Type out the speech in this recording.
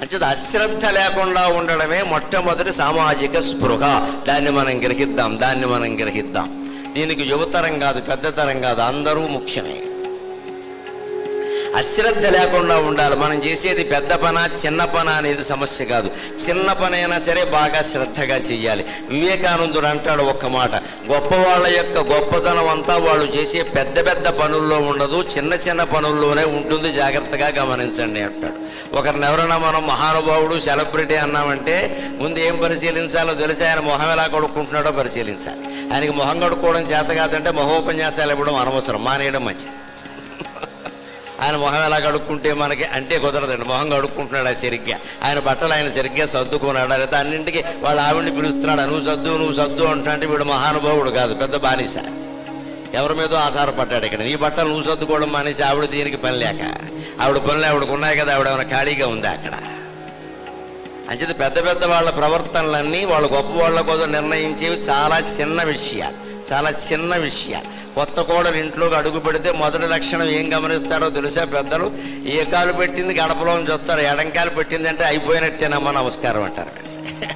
అంచేత అశ్రద్ధ లేకుండా ఉండడమే మొట్టమొదటి సామాజిక స్పృహ. దాన్ని మనం గ్రహిద్దాం దాన్ని మనం గ్రహిద్దాం. దీనికి యువతరం కాదు పెద్దతరం కాదు అందరూ ముఖ్యమే. అశ్రద్ధ లేకుండా ఉండాలి. మనం చేసేది పెద్ద పన చిన్న పన అనేది సమస్య కాదు. చిన్న పనైనా సరే బాగా శ్రద్ధగా చెయ్యాలి. వివేకానందుడు అంటాడు ఒక్క మాట. గొప్ప వాళ్ళ యొక్క గొప్పతనం అంతా వాళ్ళు చేసే పెద్ద పెద్ద పనుల్లో ఉండదు. చిన్న చిన్న పనుల్లోనే ఉంటుంది. జాగ్రత్తగా గమనించండి అంటాడు. ఒకరిని ఎవరైనా మనం మహానుభావుడు సెలబ్రిటీ అన్నామంటే ముందు ఏం పరిశీలించాలో తెలిసి ఆయన మొహం ఎలా కడుక్కుంటున్నాడో పరిశీలించాలి. ఆయనకి మొహం కడుక్కోవడం చేత కాదంటే మహోపన్యాసాలు ఇవ్వడం అనవసరం. మానేయడం మంచిది. ఆయన మొహం ఎలా కడుక్కుంటే మనకి అంటే కుదరదండి. మొహం కడుక్కుంటున్నాడు ఆ సరిగ్గా? ఆయన బట్టలు ఆయన సరిగ్గా సర్దుకున్నాడు? లేదా అన్నింటికి వాళ్ళ ఆవిడ్ని పిలుస్తున్నాడు? నువ్వు సర్దు నువ్వు సర్దు అంటుంటే వీడు మహానుభావుడు కాదు పెద్ద బానిస. ఎవరి మీదో ఆధారపడ్డాడు ఇక్కడ. నీ బట్టలు నువ్వు సర్దుకోవడం మానేసి ఆవిడ దీనికి పని లేక ఆవిడ పనులు ఆవిడకు ఉన్నాయి కదా ఆవిడ ఏమైనా ఖాళీగా ఉందా అక్కడ? అంచేత పెద్ద పెద్ద వాళ్ళ ప్రవర్తనలన్నీ వాళ్ళ గొప్ప వాళ్ళ కోసం నిర్ణయించేవి చాలా చిన్న విషయాలు. చాలా చిన్న విషయాలు కొత్త కోడలు ఇంట్లోకి అడుగు పెడితే మొదటి లక్షణం ఏం గమనిస్తారో తెలుసా పెద్దలు? ఏ కాలు పెట్టింది గడపలో చూస్తారు ఎడంకాలు పెట్టింది అంటే అయిపోయినట్టేనమ్మా నమస్కారం అంటారు.